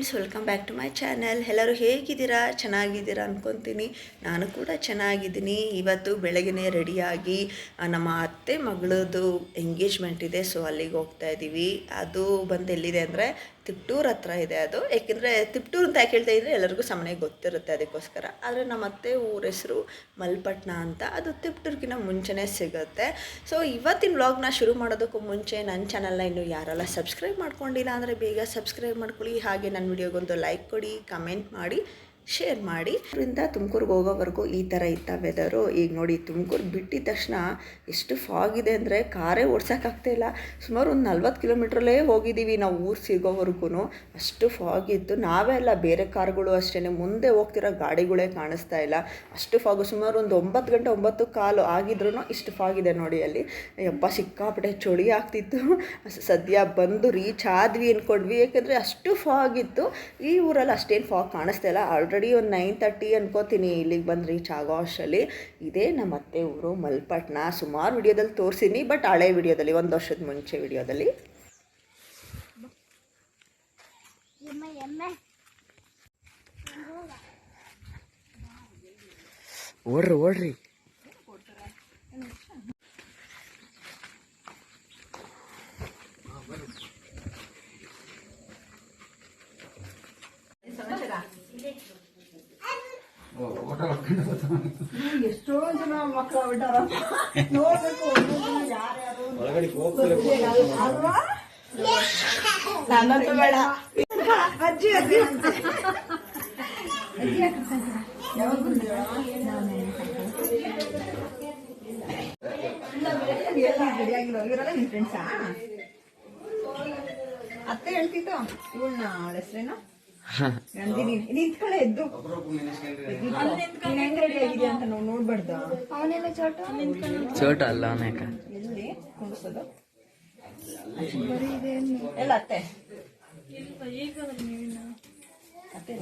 Friends welcome back to my channel ಎಲ್ಲರೂ ಹೇಗಿದ್ದೀರಾ? ಚೆನ್ನಾಗಿದ್ದೀರಾ ಅಂದ್ಕೊತೀನಿ ನಾನು ಕೂಡ ಚೆನ್ನಾಗಿದ್ದೀನಿ. ಇವತ್ತು ಬೆಳಗ್ಗೆನೇ ರೆಡಿಯಾಗಿ ನಮ್ಮ ಅತ್ತೆ ಮಗಳದು ಎಂಗೇಜ್ಮೆಂಟ್ ಇದೆ. ಸೊ ಅಲ್ಲಿಗೆ ಹೋಗ್ತಾ ಇದ್ದೀವಿ ಅದು ಬಂದು ಎಲ್ಲಿದೆ ಅಂದರೆ ತಿಪ್ಟೂರ್ ಹತ್ರ ಇದೆ ಅದು. ಏಕೆಂದರೆ ತಿಪ್ಟೂರ್ ಅಂತ ಯಾಕೆ ಹೇಳ್ತಾ ಇದ್ರೆ ಎಲ್ಲರಿಗೂ ಸಮನೆ ಗೊತ್ತಿರುತ್ತೆ ಅದಕ್ಕೋಸ್ಕರ. ಆದರೆ ನಮ್ಮ ಅತ್ತೆ ಊರ ಹೆಸರು ಮಲ್ಪಟ್ನ ಅಂತ. ಅದು ತಿಪ್ಟೂರ್ಗಿನ ಮುಂಚೆನೇ ಸಿಗುತ್ತೆ. ಸೊ ಇವತ್ತಿನ ವ್ಲಾಗ್ನ ಶುರು ಮಾಡೋದಕ್ಕೂ ಮುಂಚೆ ನನ್ನ ಚಾನಲ್ನ ಇನ್ನು ಯಾರೆಲ್ಲ ಸಬ್ಸ್ಕ್ರೈಬ್ ಮಾಡ್ಕೊಂಡಿಲ್ಲ ಅಂದರೆ ಬೇಗ ಸಬ್ಸ್ಕ್ರೈಬ್ ಮಾಡ್ಕೊಳ್ಳಿ. ಹಾಗೆ ನನ್ನ ವಿಡಿಯೋಗೊಂದು ಲೈಕ್ ಕೊಡಿ ಕಮೆಂಟ್ ಮಾಡಿ. ಶೇರ್ ಮಾಡಿ. ಇದರಿಂದ ತುಮಕೂರಿಗೆ ಹೋಗೋವರೆಗೂ ಈ ಥರ ಇತ್ತ ವೆದರು ಈಗ ನೋಡಿ ತುಮಕೂರು ಬಿಟ್ಟಿದ ತಕ್ಷಣ ಎಷ್ಟು ಫಾಗ್ ಇದೆ ಅಂದರೆ ಕಾರೇ ಓಡ್ಸೋಕ್ಕಾಗ್ತಾ ಇಲ್ಲ. ಸುಮಾರು ಒಂದು ನಲ್ವತ್ತು ಕಿಲೋಮೀಟ್ರಲ್ಲೇ ಹೋಗಿದ್ದೀವಿ ನಾವು ಊರು ಸಿಗೋವರೆಗೂ ಅಷ್ಟು ಫಾಗ್ ಇತ್ತು. ನಾವೇ ಅಲ್ಲ, ಬೇರೆ ಕಾರ್ಗಳು ಅಷ್ಟೇ ಮುಂದೆ ಹೋಗ್ತಿರೋ ಗಾಡಿಗಳೇ ಕಾಣಿಸ್ತಾ ಇಲ್ಲ. ಅಷ್ಟು ಫಾಗು ಸುಮಾರು ಒಂದು ಒಂಬತ್ತು ಗಂಟೆ, ಒಂಬತ್ತು ಕಾಲು ಆಗಿದ್ರೂ ಇಷ್ಟು ಫಾಗ್ ಇದೆ ನೋಡಿ ಅಲ್ಲಿ. ಯಪ್ಪ ಸಿಕ್ಕಾಪಟ್ಟೆ ಚಳಿ ಆಗ್ತಿತ್ತು. ಸದ್ಯ ಬಂದು ರೀಚ್ ಆದ್ವಿ ಅಂದ್ಕೊಂಡ್ವಿ ಏಕೆಂದರೆ ಅಷ್ಟು ಫಾಗ್ ಇತ್ತು. ಈ ಊರಲ್ಲಿ ಅಷ್ಟೇನು ಫಾಗ್ ಕಾಣಿಸ್ತಾ ಇಲ್ಲ. ಆಲ್ರೆಡಿ ಒಂದು ನೈನ್ ತರ್ಟಿ ಅನ್ಕೋತೀನಿ ಇಲ್ಲಿಗೆ ಬಂದು ರೀಚ್ ಆಗೋ ಅಷ್ಟರಲ್ಲಿ. ಇದೇ ನಮ್ಮ ಅತ್ತೆ ಊರು ಮಲ್ಪಟ್ನ. ಸುಮಾರು ವಿಡಿಯೋದಲ್ಲಿ ತೋರಿಸಿನಿ ಬಟ್ ಹಳೆ ವಿಡಿಯೋದಲ್ಲಿ ಒಂದು ವರ್ಷದ ಮುಂಚೆ ವಿಡಿಯೋದಲ್ಲಿ. ಓಡ್ರಿ ಓಡ್ರಿ. ಎಷ್ಟೋ ಜನ ಮಕ್ಕಳು ಬಿಟ್ಟಾರ. ನೋಡ್ಬೇಕು ನನ್ನಂತೂ ಬೇಡ. ಅಜ್ಜಿ ಅಜ್ಜಿ ಅಂತ ಅತ್ತೆ ಹೇಳ್ತಿತ್ತು ಇವಳನ್ನ ಅವಳ ಹೆಸರೇನು? ನಿಂತ್ಕೊಳ್ಳೆ ಎದ್ದು. ಅಂತ ನಾವು ನೋಡ್ಬಾರ್ದ? ಚೋಟ? ಅಲ್ಲ ಅವನೇಕ ಎಲ್ಲಿ ಕುಂಡ್ಸೋದು ಎಲ್ಲ ಅತ್ತೆ. ಅತ್ತೆ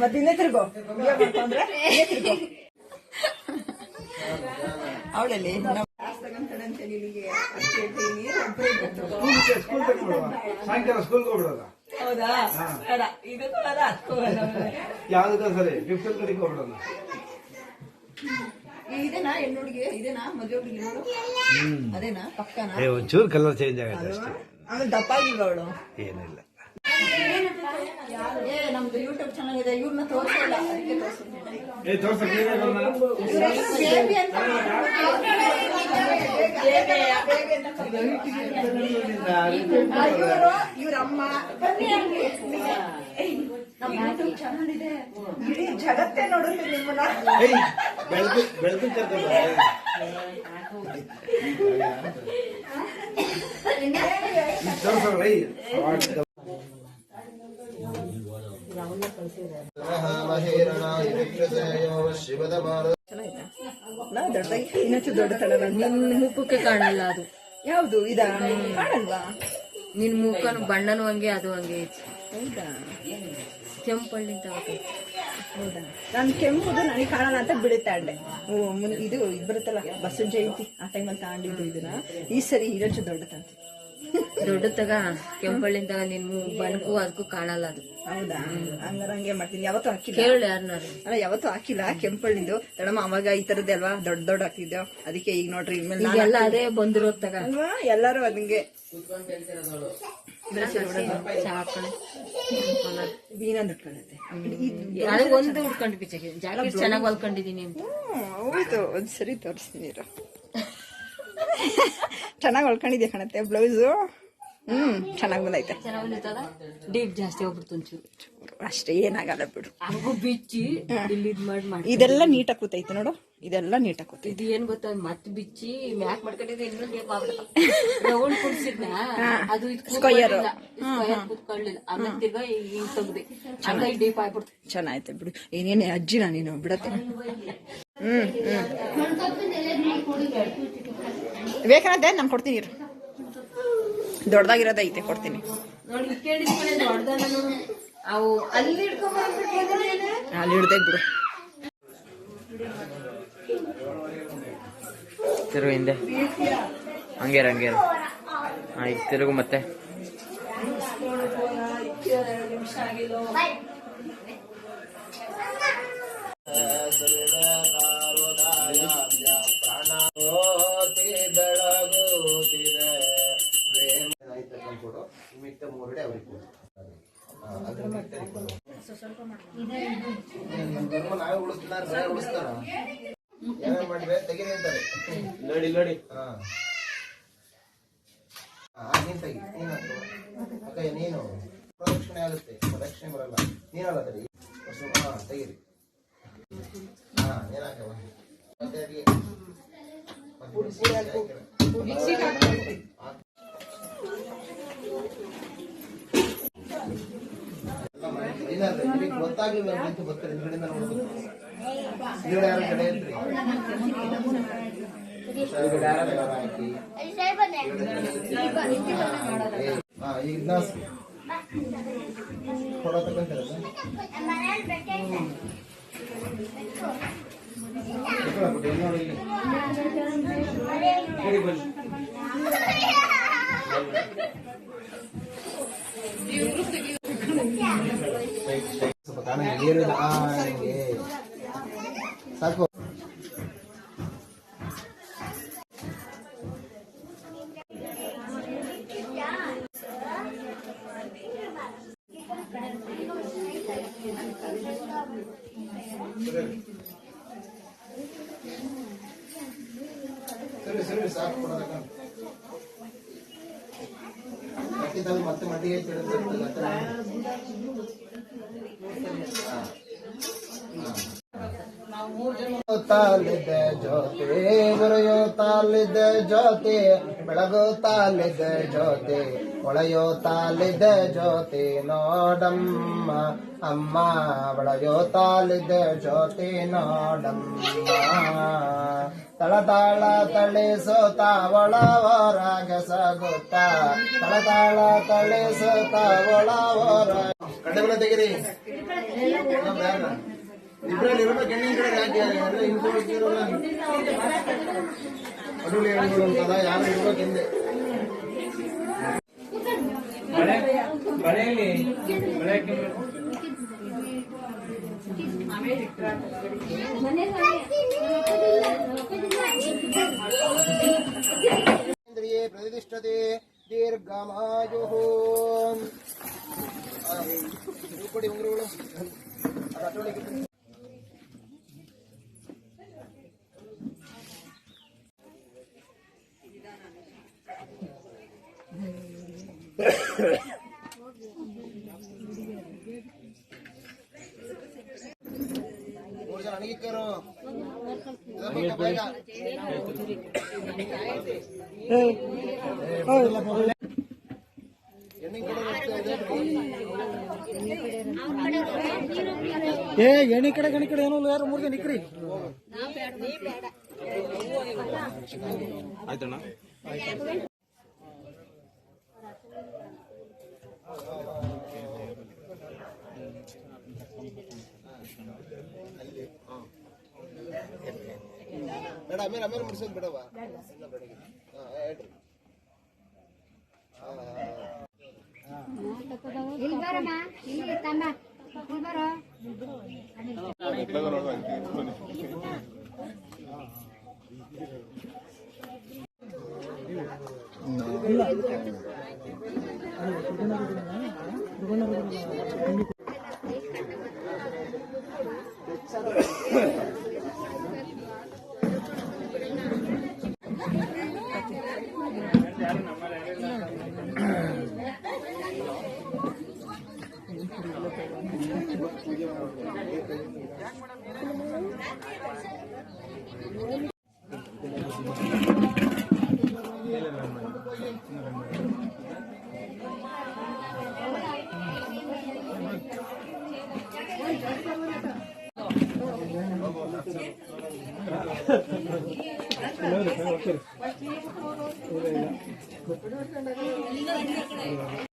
ಮತ್ತೆ ಇನ್ನೇ ನಿಮಗೆ ಸ್ಕೂಲ್ ಸಾಯಂಕಾಲ ಸ್ಕೂಲ್ಗೆ ಹೋಗ್ಬಿಡೋದ? ಹೌದಾ? ಬೇಡ ಇದು ಕೊಡೋದ ಹತ್ಕೋಬೇಡ ಯಾವ್ದಕ್ಕ ಸರಿ ಫಿಫ್ತ್ ಕಡೆಗೆ ಹೋಗ್ಬಿಡೋಣ ಇದೇನಾ ಹೆಣ್ಣುಡಿಗೆ ಇದೇನಾ ಮದುವೆ ಹುಡುಗಿ ನೋಡು ಅದೇನಾ? ಪಕ್ಕನಾ? ಏ ಒಂಚೂರು ಕಲರ್ ಚೇಂಜ್ ಆಗುತ್ತೆ ಅಷ್ಟೇ. ಆಮೇಲೆ ದಪ್ಪ ಆಗಿಲ್ವ ಅವಳು ಏನಿಲ್ಲ. ನಮ್ದು ಯೂಟ್ಯೂಬ್ ಚಾನಲ್ ಇದೆ. ಇವ್ರನ್ನ ತೋರಿಸಲ್ಲ. ಅದಕ್ಕೆ ತೋರಿಸ್ತೀನಿ ಏ ತೋರ್ಸಕ್ಕೆ ಬೇಬಿ ಅಂತ ಇವರು ಇವ್ರ ಅಮ್ಮ ನಮ್ಮ ಯೂಟ್ಯೂಬ್ ಚಾನಲ್ ಇದೆ ಇಡೀ ಜಗತ್ತೇ ನೋಡುತ್ತೆ ನಿಮ್ಮನ್ನ ಬೆಳೆದು ಬೆಳೆದು ತೋರ್ಸಲ್ಲ ದೊಡ್ಡ ತಳ ನಿನ್ನ ಮುಖಕ್ಕೆ ಕಾಣಲ್ಲ ಅದು. ಯಾವುದು? ಇದಾ? ಕಾಣಲ್ವಾ? ನಿನ್ ಮುಖನು ಬಣ್ಣನು ಹಂಗೆ ಅದು ಹಂಗೆ ಐತಿ. ಹೌದಾ? ಕೆಂಪಳ್ಳಿಂತ ಹೌದಾ? ನಾನು ಕೆಂಪುದು ನನಗೆ ಕಾಣಲ್ಲ ಅಂತ ಬಿಡುತ್ತಾಂಡೆ ಇದು ಇದು ಬರುತ್ತಲ್ಲ ಬಸವ ಜಯಂತಿ ಆ ಟೈಮಲ್ಲಿ ತಾಂಡಿದ್ದು ಇದನ್ನ. ಈ ಸರಿ ಇನ್ನೊಂಚು ದೊಡ್ಡ ತಂತಿ ದೊಡ್ಡ ತಗ ಕೆಂಪಳ್ಳಿಂದ ನಿನ್ ಬನ್ಕು ಅದಕ್ಕೂ ಕಾಣಲ್ಲ ಅದು. ಹೌದಾ? ಹಂಗಾರ ಹಂಗೆ ಮಾಡ್ತೀನಿ. ಯಾವತ್ತು ಹಾಕಿಲ್ಲ? ಕೇಳು ಯಾರನ್ನಾರು ಅಲ್ಲ ಯಾವತ್ತೂ ಹಾಕಿಲ್ಲ ಕೆಂಪಳ್ಳಿಂದು. ದಡಮ್ಮ ಅವಾಗ ಈ ತರದ್ದೇ ಅಲ್ವಾ? ದೊಡ್ಡ ದೊಡ್ಡ ಹಾಕಿದ್ದೆವು ಅದಕ್ಕೆ ಈಗ ನೋಡ್ರಿ ಇನ್ಮೇಲೆ ನಾನು ಈಗೆಲ್ಲ ಅದೇ ಬಂದಿರೋದ್ ತಗ. ಅಲ್ವಾ ಎಲ್ಲರೂ ಅದಂಗೆ ಒಂದು ಉಡ್ಕೊಂಡು ಬಿಚ್ಚಾಗಿ ಜಾಕೆಟ್ ಚೆನ್ನಾಗಿ ಹೊಲ್ಕೊಂಡಿದೀನಿ ಅಂತ. ಹೌದು ಒಂದ್ಸರಿ ತೋರಿಸ್ತೀನಿ ಇರು. ಚೆನ್ನಾಗಿ ಹೊಲ್ಕೊಂಡಿದ್ಯಾ ಕಣತ್ತೆ ಬ್ಲೌಸು? ಹ್ಮ್ ಚೆನ್ನಾಗಿ ಬಂದೈತೆ. ಚೆನ್ನಾಗಿ ಡೀಪ್ ಜಾಸ್ತಿ ಹೋಗ್ಬಿಡ್ತು ಅಷ್ಟೇ ಏನಾಗಲ್ಲ ಬಿಡು. ಹಂಗೂ ಬಿಚ್ಚಿ ಇಲ್ಲಿ ಇದ್ ಮಾಡಿ ಮಾಡಿ ಇದೆಲ್ಲ ನೀಟಾಗಿ ಕೂತೈತೆ ನೋಡು ಇದೆಲ್ಲ ನೀಟಾಗಿ ಕೂತೈತೆ. ಇದು ಏನು ಗೊತ್ತಾ ಮತ್ ಬಿಚ್ಚಿ ಮ್ಯಾಕ್ ಮಾಡ್ಕೊಂಡಿದ್ರೆ ಇನ್ನೂ ಡೀಪ್ ಆಗ್ಬಿಡ್ತ ರೌಂಡ್ ಕುಡ್ಸಿದ್ನ? ಅದು ಇದು Square. ಸ್ಕ್ವಯರ್ ಕೂತ್ಕೊಳ್ಳಿಲ್ಲ. ಆಮೇಲೆ ತಿರ್ಗಾ ಹಿಂಗ್ ತೆಗ್ದೆ ಹಂಗಾಗಿ ಡೀಪ್ ಆಗ್ಬಿಡ್ತು. ಚೆನ್ನಾಯ್ತು ಬಿಡು. ಏನೇನೇ ಅಜ್ಜಿನ ನೀನು ಬಿಡತ್ತೆ. ಹ್ಮ್ ಹ್ಮ್. ಬೇಕಾದ್ರೆ ನಾನು ಕೊಡ್ತೀನಿ ಇರು. ದೊಡ್ಡದಾಗಿರೋದೈತೆ ಕೊಡ್ತೀನಿ. ಅಲ್ಲಿ ಹಿಡ್ದೆ ಬಿಡು. ತಿರು ಹಿಂದೆ. ಹಂಗೇರ ಹಂಗೇರ. ಆಯ್ತು ತಿರುಗು ಮತ್ತೆ. ಮಾಡಿದ್ರೆ ತೆಗೀರಿ ಅಂತಾರೆ ನೋಡಿ ನೋಡಿ. ಹಾ. ಹಾ, ನೀನ್ ತೆಗಿ ನೀನು. ಅಕ್ಕ ನೀನು. ಪ್ರದಕ್ಷಿಣೆ ಆಗುತ್ತೆ ಪ್ರದಕ್ಷಿಣೆ ಬರಲ್ಲ. ನೀನಲ್ಲ ತಡಿ ಹಾ ತೆಗೀರಿ. ಹಾ ನೀನ್ ಹಾಕವ ಮತ್ತೆ ಅಡಿಗೆ ಗೊತ್ತಾಗಿಲ್ಲ ಅಂತ ಬರ್ತಾರೆ ಹಿಂದ್ಗಡೆಯಿಂದ ನೋಡ್ಬೇಕು ಹಿಂದ್ಗಡೆ ಯಾರು ಕಡೆ ಇದ್ರಿ ಹಿಂದ್ಗಡೆ ಯಾರು ಕಡೆ ಹಾಕಿ ಹಾ ಈಗ ನಾಸ್ ಫೋಟೋ ತಗೊಂತೀರಲ್ಲ ನೋಡಿ ಇಲ್ಲಿ ಹೇಳಿ ಬನ್ನಿ ಸ್ವಲ್ಪ ಕಾಣ ನೀರು ಆ ಹಿಂಗೆ ಸಾಕು. ಸರಿ ಸರಿ ಸಾಕು ಕೊಡೋದಕ್ಕ. ಕಟ್ಟಿದಲ್ಲಿ ಮತ್ತೆ ಮಡ್ಡಿಗೆ ತಿರುಗಿರ್ತದೆ ತಾಲಿದೆ ಜ್ಯೋತಿ ಉರಿಯುತ್ತಾಲಿದೆ ಜ್ಯೋತಿ ಬೆಳಗುತ್ತಾಲಿದೆ ಜ್ಯೋತಿ ಹೊಳೆಯುತ್ತಾಲಿದೆ ಜ್ಯೋತಿ, ನೋಡಮ್ಮ ಅಮ್ಮ ತಾಲಿದೆ ಜ್ಯೋತಿ, ನೋಡಮ್ಮ. ತಳತಾಳ ತಳಿಸುತ್ತ ಒಳ ಹೊರಗೆ ಸಗುತ್ತ ತಳತಾಳ ತಳಿಸುತ್ತ ಒಳ ಹೊರ ಕಡ್ಡೆ ತೆಗಿರಿ. ಕಡೆ ಯಾಕೆ ಎಲ್ಲ ಹಿಂದ್ಕೊಳ್ತಿರಲ್ಲ ಅಡುಗೆ ಅಂತಲ್ಲ ಯಾರು ಇರ್ಬೇಕೆಂದೆ ಇಂದ್ರಿಯೇ ಪ್ರತಿಷ್ಠತೆ ದೀರ್ಘಮಾಯು ಕೊಡಿ ಉಂಗುರಗಳು ಅದು ಅಟೋಳಿಗೆ ಮೂರು ಜನ ಅಣಗಿಕ್ಕರು ಬೇಗ ಹೆಣ್ಣಿನ ಕಡೆ ಹೋಗ್ತಾ ಇದೆ. ಏ ಎಣ್ಣೆ ಕಡೆ ಗಣಿ ಕಡೆ ಏನೋ ಯಾರು ಮೂರ್ಗೆ ನಿಕ್ರಿ? ಆಯ್ತಣ್ಣ. ಬೇಡ ಆಮೇಲೆ ಆಮೇಲೆ ಮುಡ್ಸೋದು ಬಿಡವ ಎಲ್ಲ ಇಲ್ಲಿ ತಮ್ಮ ಇಲ್ಲಿ ಬರೋ ಇಲ್ಲ ಇಲ್ಲ